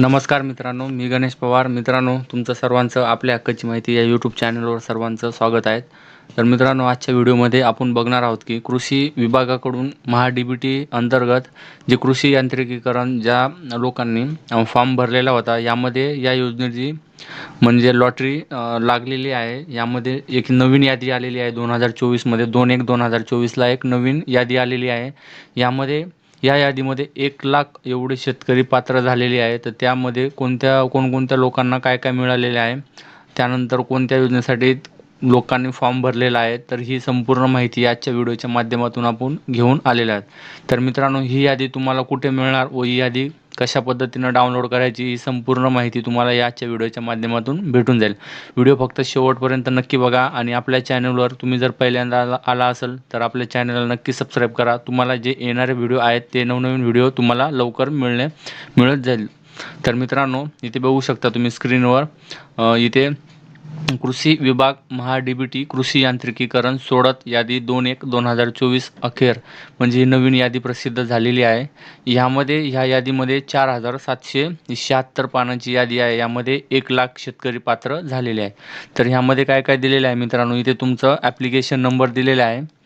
नमस्कार मित्रांनो मी गणेश पवार. मित्रांनो तुमचं सर्वांचं आपल्या हक्काची माहिती या यूट्यूब चॅनलवर सर्वांचं स्वागत आहे. तर मित्रांनो आजच्या व्हिडिओमध्ये आपण बघणार आहोत की कृषी विभागाकडून महा डी बी टी अंतर्गत जे कृषी यांत्रिकीकरण ज्या लोकांनी फॉर्म भरलेला होता यामध्ये या योजनेची म्हणजे लॉटरी लागलेली आहे. यामध्ये एक नवीन यादी आलेली आहे दोन हजार चोवीसमध्ये दोन एक दोन हजार चोवीसला एक नवीन यादी आलेली आहे. यामध्ये या यादीमध्ये एक लाख एवढे शेतकरी पात्र झालेले आहे तर त्यामध्ये कोणत्या कोणकोणत्या लोकांना काय काय मिळालेले आहे? त्यानंतर कोणत्या योजनेसाठी लोकांनी फॉर्म भरलेला आहे तर ही संपूर्ण माहिती आजच्या व्हिडिओच्या माध्यमातून आपण घेऊन आलेल्या आहेत. तर मित्रांनो ही यादी तुम्हाला कुठे मिळणार व ही यादी कशा पद्धतीनं डाउनलोड करायची ही संपूर्ण माहिती तुम्हाला या आजच्या व्हिडिओच्या माध्यमातून भेटून जाईल. व्हिडिओ फक्त शेवटपर्यंत नक्की बघा आणि आपल्या चॅनलवर तुम्ही जर पहिल्यांदा आला आला असेल तर आपल्या चॅनलला नक्की सबस्क्राईब करा. तुम्हाला जे येणारे व्हिडिओ आहेत ते नवनवीन व्हिडिओ तुम्हाला लवकर मिळणे मिळत जाईल. तर मित्रांनो इथे बघू शकता तुम्ही स्क्रीनवर इथे कृषी विभाग महाडीबीटी कृषी यांत्रिकीकरण सोडत यादी दोन एक दोन हजार चोवीस अखेर म्हणजे ही नवीन यादी प्रसिद्ध झालेली आहे. ह्यामध्ये ह्या यादीमध्ये चार हजार सातशे शहात्तर पानांची यादी आहे. यामध्ये एक लाख शेतकरी पात्र झालेले आहे. तर ह्यामध्ये काय काय दिलेलं आहे मित्रांनो? इथे तुमचं ॲप्लिकेशन नंबर दिलेला आहे.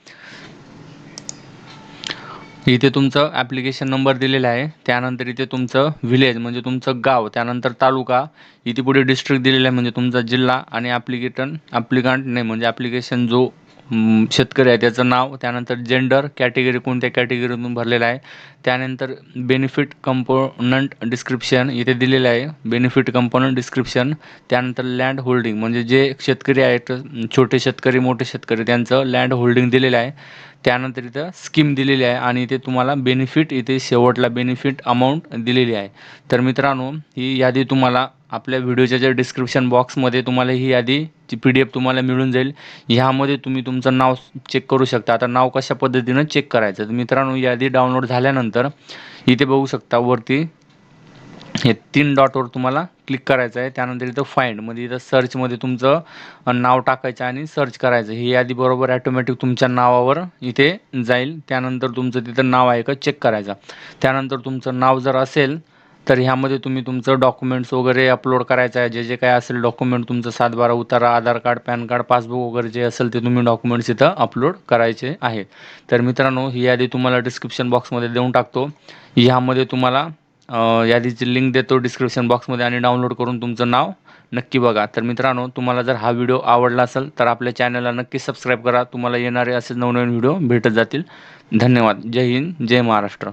इथे तुमचं ॲप्लिकेशन नंबर दिलेला आहे. त्यानंतर इथे तुमचं विलेज म्हणजे तुमचं गाव त्यानंतर तालुका इथे पुढे डिस्ट्रिक्ट दिलेलं आहे म्हणजे तुमचा जिल्हा आणि ॲप्लिकेटन ॲप्लिकंट नाही म्हणजे ॲप्लिकेशन जो शेतकरी आहे त्याचं नाव त्यानंतर जेंडर कॅटेगरी कोणत्या कॅटेगरीतून भरलेला आहे त्यानंतर बेनिफिट कंपोनंट डिस्क्रिप्शन इथे दिलेलं आहे बेनिफिट कंपोनंट डिस्क्रिप्शन त्यानंतर लँड होल्डिंग म्हणजे जे शेतकरी आहेत छोटे शेतकरी मोठे शेतकरी त्यांचं लँड होल्डिंग दिलेलं आहे त्यानंतर इथं स्कीम दिलेली आहे आणि इथे तुम्हाला बेनिफिट इथे शेवटला बेनिफिट अमाऊंट दिलेली आहे. तर मित्रांनो ही यादी तुम्हाला आपल्या व्हिडिओच्या ज्या डिस्क्रिप्शन बॉक्समध्ये तुम्हाला ही यादीची पी डी एफ तुम्हाला मिळून जाईल. ह्यामध्ये तुम्ही तुमचं नाव चेक करू शकता. आता नाव कशा पद्धतीनं चेक करायचं? तर मित्रांनो यादी डाउनलोड झाल्यानंतर इथे बघू शकता वरती हे तीन डॉटवर तुम्हाला क्लिक करायचं आहे. त्यानंतर इथं फाईंड म्हणजे इथं सर्चमध्ये तुमचं नाव टाकायचं आणि सर्च करायचं. ही यादी बरोबर ॲटोमॅटिक तुमच्या नावावर इथे जाईल. त्यानंतर तुमचं तिथं नाव आहे का? चेक करायचं. त्यानंतर तुमचं नाव जर असेल तर ह्यामध्ये तुम्ही तुमचं डॉक्युमेंट्स वगैरे अपलोड करायचं आहे. जे जे काय असेल डॉक्युमेंट तुमचं सातबारा उतारा Aadhaar card PAN card passbook वगैरे जे असेल ते तुम्ही डॉक्युमेंट्स इथं अपलोड करायचे आहे. तर मित्रांनो ही यादी तुम्हाला डिस्क्रिप्शन बॉक्समध्ये देऊन टाकतो. ह्यामध्ये तुम्हाला यादीची लिंक देतो डिस्क्रिप्शन बॉक्समध्ये आणि डाउनलोड करून तुमचं नाव नक्की बघा. तर मित्रांनो तुम्हाला जर हा व्हिडिओ आवडला असेल तर आपल्या चॅनलला नक्की सबस्क्राईब करा. तुम्हाला येणारे असे नवनवीन व्हिडिओ भेटत जातील. धन्यवाद. जय हिंद जय महाराष्ट्र.